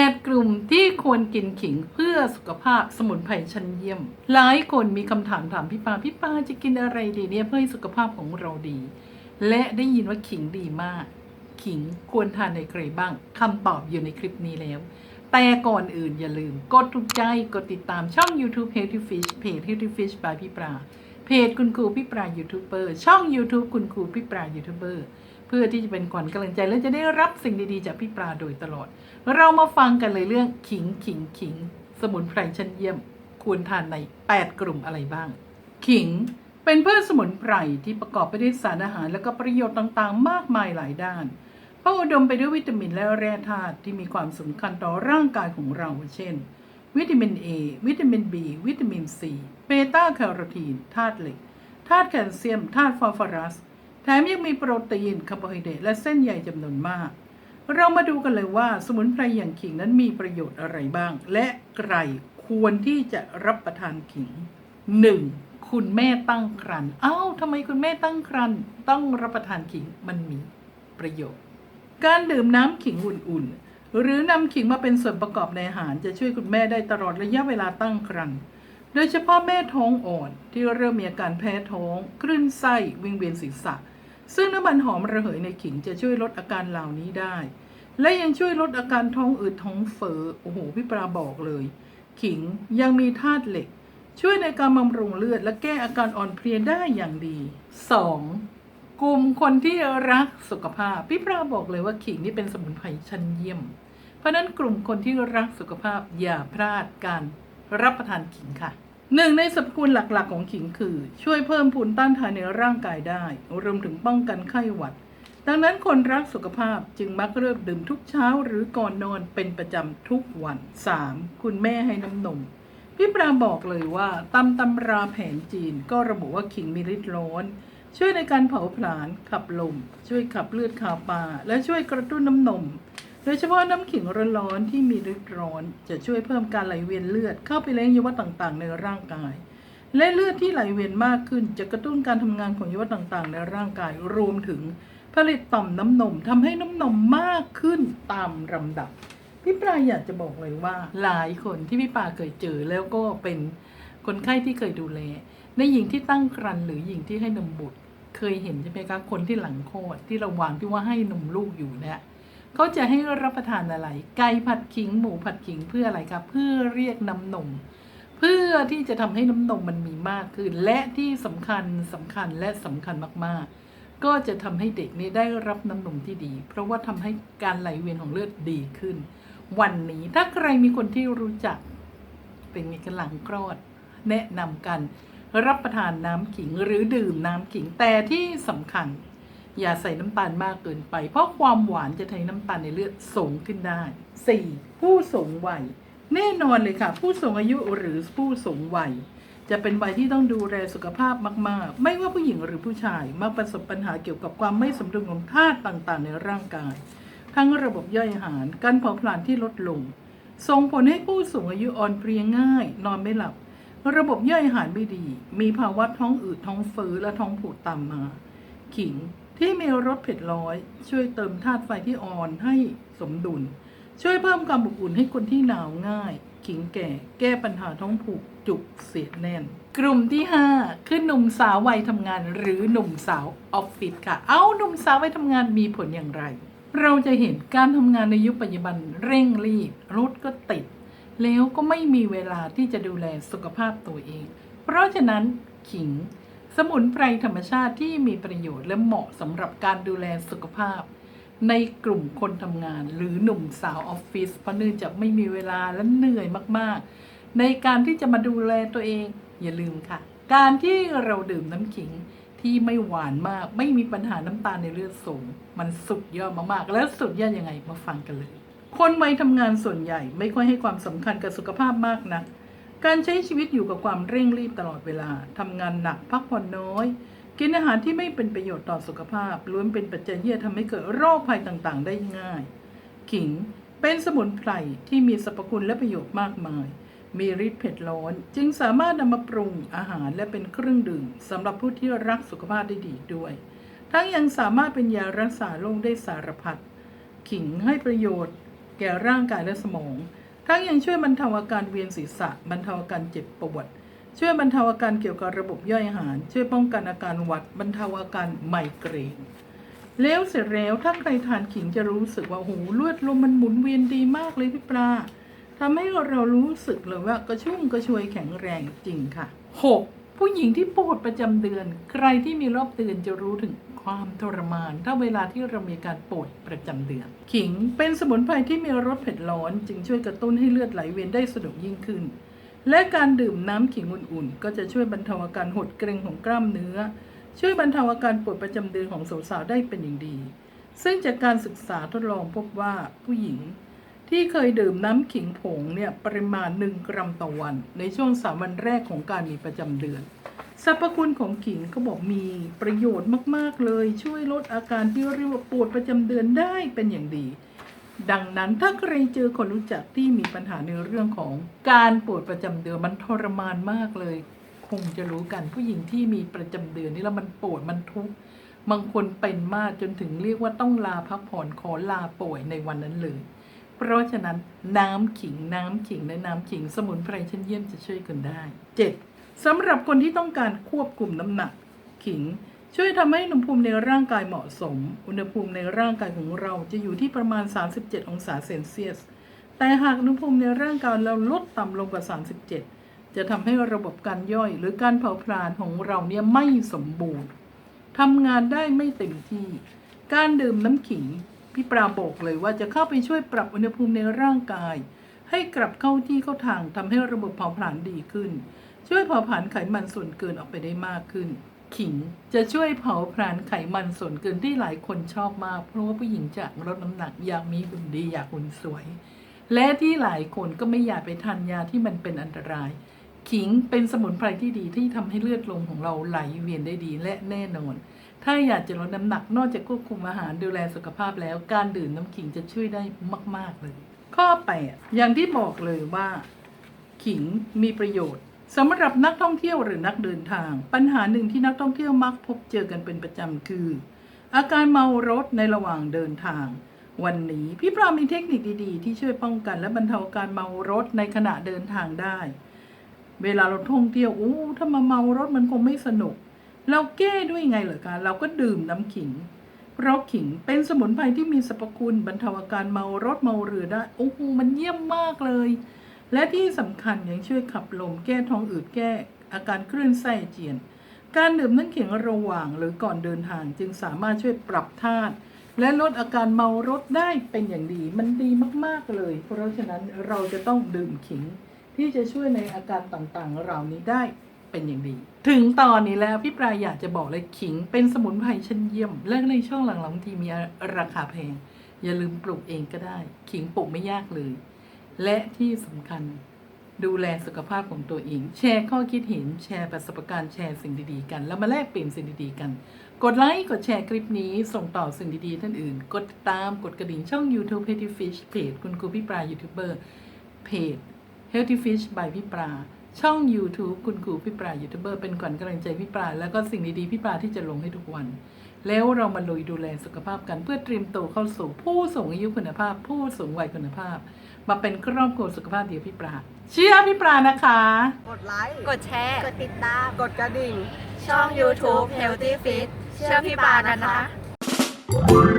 8 กลุ่มที่ควรกินขิงเพื่อสุขภาพสมุนไพรชั้นเยี่ยม หลายคนมีคำถามถามพี่ปาพี่ปาจะกินอะไรดีเนี่ยเพื่อให้สุขภาพของเราดี และได้ยินว่าขิงดีมาก ขิงควรทานในใครบ้างคำตอบอยู่ในคลิปนี้แล้ว แต่ก่อนอื่นอย่าลืม กดถูกใจกดติดตามช่อง YouTube Healthy Fish เพจ Healthy Fish by พี่ปลาเพจคุณครูพี่ปลายูทูบเบอร์ช่อง YouTube คุณครูพี่ปลายูทูบเบอร์ พื่อที่จะเป็นขวัญกำลังใจและจะได้รับสิ่งดีๆ จากพี่ปลาโดยตลอด เรามาฟังกันเลยเรื่องขิงขิงขิง สมุนไพรชั้นเยี่ยม ควรทานใน 8 กลุ่มอะไรบ้าง ขิงเป็นพืชสมุนไพรที่ประกอบไปด้วยสารอาหาร และก็ประโยชน์ต่างๆ มากมายหลายด้านเพราะอุดมไปด้วยวิตามินและแร่ธาตุที่มีความสำคัญต่อร่างกายของเรา เช่น วิตามิน A วิตามิน B วิตามิน C เบต้าแคโรทีนธาตุเหล็กธาตุแคลเซียมธาตุฟอสฟอรัส แถมยังมีโปรตีนคาร์โบไฮเดรตและเส้นใยจำนวนมาก เรามาดูกันเลยว่าสมุนไพรอย่างขิงนั้นมีประโยชน์อะไรบ้าง และใครควรที่จะรับประทานขิง 1. คุณแม่ตั้งครรภ์เอ้าทำไมคุณแม่ตั้งครรภ์ต้องรับประทานขิงมันมีประโยชน์ การดื่มน้ำขิงอุ่นๆ หรือนำขิงมาเป็นส่วนประกอบในอาหาร จะช่วยคุณแม่ได้ตลอดระยะเวลาตั้งครรภ์โดยเฉพาะแม่ท้องอ่อนที่เริ่มมีอาการแพ้ท้อง คลื่นไส้วิงเวียนศีรษะ ซึ่งน้ำมันหอมระเหยในขิงจะช่วยลดอาการเหล่านี้ได้ และยังช่วยลดอาการท้องอืดท้องเฟ้อโอ้โหพี่ปลาบอกเลย ขิงยังมีธาตุเหล็ก ช่วยในการบำรุงเลือด และแก้อาการอ่อนเพลียได้อย่างดี 2. กลุ่มคนที่รักสุขภาพ พี่ปลาบอกเลยว่าขิงนี่เป็นสมุนไพรชั้นเยี่ยม เพราะนั้นกลุ่มคนที่รักสุขภาพอย่าพลาดการรับประทานขิงค่ะ หนึ่งในสรรพคุณหลักๆของขิงคือ ช่วยเพิ่มภูมิต้านทานในร่างกายได้ รวมถึงป้องกันไข้หวัด ดังนั้นคนรักสุขภาพจึงมักเริ่มดื่มทุกเช้าหรือก่อนนอนเป็นประจำทุกวัน 3. คุณแม่ให้น้ำนม พี่ปราบอกเลยว่าตำตำราแผนจีนก็ระบุว่าขิงมีฤทธิ์ร้อน ช่วยในการเผาผลาญขับลม ช่วยขับเลือดขาวปลาและช่วยกระตุ้นน้ำนม โดยเฉพาะน้ำขิงร้อนๆที่มีฤทธิ์ร้อน จะช่วยเพิ่มการไหลเวียนเลือดเข้าไปเลี้ยงยวต่างๆ ในร่างกาย และเลือดที่ไหลเวียนมากขึ้นจะกระตุ้นการทำงานของยวต่างๆ ในร่างกายรวมถึงผลิตต่อมน้ำนมทำให้น้ำนมมากขึ้นตามลำดับ พี่ปลาอยากจะบอกเลยว่า หลายคนที่พี่ปลาเคยเจอแล้วก็เป็นคนไข้ที่เคยดูแลในหญิงที่ตั้งครรภ์หรือหญิงที่ให้นมบุตร เคยเห็นใช่ไหมคะคนที่หลังคลอดที่ระหว่างที่ว่าให้นมลูกอยู่เนี่ย เขาจะให้รับประทานอะไร ไก่ผัดขิงหมูผัดขิงเพื่ออะไรครับเพื่อเรียกน้ำนม เพื่อที่จะทำให้น้ำนมมันมีมากขึ้น และที่สำคัญสำคัญและสำคัญมากๆ ก็จะทำให้เด็กนี้ได้รับน้ำนมที่ดี เพราะว่าทำให้การไหลเวียนของเลือดดีขึ้น วันนี้ถ้าใครมีคนที่รู้จัก เป็นมีกำลังคลอด แนะนำกันรับประทานน้ำขิงหรือดื่มน้ำขิงแต่ที่สำคัญ อย่าใส่น้ำตาลมากเกินไป เพราะความหวานจะทำให้น้ำตาลในเลือดสูงขึ้นได้ 4. ผู้สูงวัย แน่นอนเลยค่ะ ผู้สูงอายุหรือผู้สูงวัย จะเป็นวัยที่ต้องดูแลสุขภาพมาก ๆ ไม่ว่าผู้หญิงหรือผู้ชายมักประสบปัญหาเกี่ยวกับความไม่สมดุลของธาตุต่างๆ ในร่างกาย ทั้งระบบย่อยอาหาร การเผาผลาญที่ลดลง ส่งผลให้ผู้สูงอายุอ่อนเพลียง่าย นอนไม่หลับ ระบบย่อยอาหารไม่ดี มีภาวะท้องอืดท้องเฟ้อและท้องผูกตามมา ขิง ที่มีรสเผ็ดร้อย ช่วยเติมธาตุไฟที่อ่อนให้สมดุล ช่วยเพิ่มความอบอุ่นให้คนที่หนาวง่าย ขิงแก่ แก้ปัญหาท้องผูกจุกเสียดแน่น กลุ่มที่ 5 คือหนุ่มสาววัยทำงานหรือหนุ่มสาวออฟฟิศค่ะ เอาหนุ่มสาววัยทำงานมีผลอย่างไร เราจะเห็นการทำงานในยุคปัจจุบันเร่งรีบรถก็ติด แล้วก็ไม่มีเวลาที่จะดูแลสุขภาพตัวเอง เพราะฉะนั้นขิง สมุนไพรธรรมชาติที่มีประโยชน์และเหมาะสำหรับการดูแลสุขภาพ ในกลุ่มคนทำงาน หรือหนุ่มสาวออฟฟิศเพราะเนื่องจากไม่มีเวลาและเหนื่อยมากๆ ในการที่จะมาดูแลตัวเองอย่าลืมค่ะ การที่เราดื่มน้ำขิงที่ไม่หวานมากไม่มีปัญหาน้ำตาลในเลือดสูง มันสุดยอดมากๆ แล้วสุดยอดยังไงมาฟังกันเลย คนวัยทำงานส่วนใหญ่ไม่ค่อยให้ความสำคัญกับสุขภาพมากนัก การใช้ชีวิตอยู่กับความเร่งรีบตลอดเวลาทำงานหนักพักผ่อนน้อย กินอาหารที่ไม่เป็นประโยชน์ต่อสุขภาพล้วนเป็นปัจจัยที่จะทำให้เกิดโรคภัยต่างๆ ได้ง่าย ขิงเป็นสมุนไพรที่มีสรรพคุณและประโยชน์มากมาย มีฤทธิ์เผ็ดร้อน จึงสามารถนำมาปรุงอาหารและเป็นเครื่องดื่มสำหรับผู้ที่รักสุขภาพได้ดีด้วย ทั้งยังสามารถเป็นยารักษาโรคได้สารพัดขิงให้ประโยชน์แแก่ร่างกายและสมอง ทั้งยังช่วยบรรเทาอาการเวียนศีรษะ บรรเทาอาการเจ็บปวด ช่วยบรรเทาอาการเกี่ยวกับระบบย่อยอาหาร ช่วยป้องกันอาการหวัด บรรเทาอาการไมเกรน แล้วเสร็จแล้วถ้าใครทานขิงจะรู้สึกว่าโอ้โหเลือดลมมันหมุนเวียนดีมากเลยพี่ปลาทำให้เรารู้สึกเลยว่ากระชุ่มกระชวยแข็งแรงจริงค่ะ 6. ผู้หญิงที่ปวดประจำเดือน ใครที่มีรอบเดือนจะรู้ถึง ความทรมาน ถ้าเวลาที่เรามีการปวดประจำเดือน ขิงเป็นสมุนไพรที่มีรสเผ็ดร้อน จึงช่วยกระตุ้นให้เลือดไหลเวียนได้สะดวกยิ่งขึ้น และการดื่มน้ำขิงอุ่นๆ ก็จะช่วยบรรเทาอาการหดเกร็งของกล้ามเนื้อ ช่วยบรรเทาอาการปวดประจำเดือนของสาวๆได้เป็นอย่างดี ซึ่งจากการศึกษาทดลองพบว่าผู้หญิงที่เคยดื่มน้ำขิงผงเนี่ยปริมาณ 1 กรัมต่อวัน ในช่วงสามวันแรกของการมีประจำเดือน สรรพคุณของขิงเขาบอกมีประโยชน์มาก ๆ เลย ช่วยลดอาการที่เรียกว่าปวดประจำเดือนได้เป็นอย่างดี ดังนั้นถ้าใครเจอคนรู้จักที่มีปัญหาในเรื่องของการปวดประจำเดือนมันทรมานมากเลย คงจะรู้กันผู้หญิงที่มีประจำเดือนนี่แล้วมันปวดมันทุกข์บางคนเป็นมากจนถึงเรียกว่าต้องลาพักผ่อนขอลาป่วยในวันนั้นเลยเพราะฉะนั้นน้ำขิงน้ำขิงและน้ำขิงสมุนไพรชั้นเยี่ยมจะช่วยกันได้ 7. สำหรับคนที่ต้องการควบคุมน้ำหนัก ขิง ช่วยทำให้อุณหภูมิในร่างกายเหมาะสม อุณหภูมิในร่างกายของเราจะอยู่ที่ประมาณ 37 องศาเซนเซียส แต่หากอุณหภูมิในร่างกายเราลดต่ำลงกว่า 37 จะทำให้ระบบการย่อยหรือการเผาผลาญของเราเนี่ยไม่สมบูรณ์ทำงานได้ไม่เต็มที่ การดื่มน้ำขิงพี่ปราบอกเลยว่าจะเข้าไปช่วยปรับอุณหภูมิในร่างกาย ให้กลับเข้าที่เข้าทางทำให้ระบบเผาผลาญดีขึ้น ช่วยเผาผลาญไขมันส่วนเกินออกไปได้มากขึ้น ขิงจะช่วยเผาผลาญไขมันส่วนเกินที่หลายคนชอบมาก เพราะว่าผู้หญิงจะลดน้ำหนักอยากมีหุ่นดีอยากหุ่นสวย และที่หลายคนก็ไม่อยากไปทานยาที่มันเป็นอันตราย ขิงเป็นสมุนไพรที่ดีที่ทำให้เลือดลมของเราไหลเวียนได้ดีและแน่นอน ถ้าอยากจะลดน้ำหนักนอกจากควบคุมอาหารดูแลสุขภาพแล้ว การดื่มน้ำขิงจะช่วยได้มาก ๆเลย ข้อ 8 อย่างที่บอกเลยว่า ขิงมีประโยชน์ สำหรับนักท่องเที่ยวหรือนักเดินทาง ปัญหาหนึ่งที่นักท่องเที่ยวมักพบเจอกันเป็นประจำคือ อาการเมารถในระหว่างเดินทาง วันนี้พี่ปรามีเทคนิคดี ๆ ที่ช่วยป้องกันและบรรเทาอาการเมารถในขณะเดินทางได้ เวลาเราท่องเที่ยวอู้ถ้ามาเมารถมันคงไม่สนุก เราแก้ด้วยไงเหรอคะเราก็ดื่มน้ำขิง เพราะขิงเป็นสมุนไพรที่มีสรรพคุณบรรเทาอาการเมารถเมาเรือได้โอ้โหมันเยี่ยมมากเลย และที่สำคัญยังช่วยขับลมแก้ท้องอืดแก้อาการคลื่นไส้เจียน การดื่มน้ำขิงระหว่างหรือก่อนเดินทางจึงสามารถช่วยปรับธาตุและลดอาการเมารถได้เป็นอย่างดี มันดีมากๆเลย เพราะฉะนั้นเราจะต้องดื่มขิงที่จะช่วยในอาการต่างๆเหล่านี้ได้เป็นอย่างดี ถึงตอนนี้แล้วพี่ปลายอยากจะบอกเลยขิงเป็นสมุนไพรชั้นเยี่ยม และในช่วงหลังๆที่มีราคาแพง อย่าลืมปลูกเองก็ได้ ขิงปลูกไม่ยากเลย และที่สำคัญดูแลสุขภาพของตัวเอง แชร์ข้อคิดเห็น แชร์ประสบการณ์แชร์สิ่งดีๆกัน แล้วมาแลกเปลี่ยนสิ่งดีๆกัน กดไลค์ กดแชร์คลิปนี้ส่งต่อสิ่งดีๆท่านอื่นกดติดตามกดกระดิ่งช่อง YouTube Healthy Fish เพจคุณครูพี่ปลายูทูบเบอร์เพจ Healthy Fish by พี่ปลาช่อง YouTube คุณครูพี่ปลายูทูบเบอร์เป็นขวัญกำลังใจพี่ปลาแล้วก็สิ่งดีๆพี่ปลาที่จะลงให้ทุกวัน แล้วเรามาลุยดูแลสุขภาพกันเพื่อเตรียมตัวเข้าสู่ผู้สูงอายุคุณภาพ ผู้สูงวัยคุณภาพ มาเป็นครอบครัวสุขภาพเดียวพี่ปราเชื่อพี่ปรานะคะ กดไลค์ กดแชร์ กดติดตาม กดกระดิ่ง ช่อง YouTube Healthy Fit เชื่อพี่ปรากันนะคะ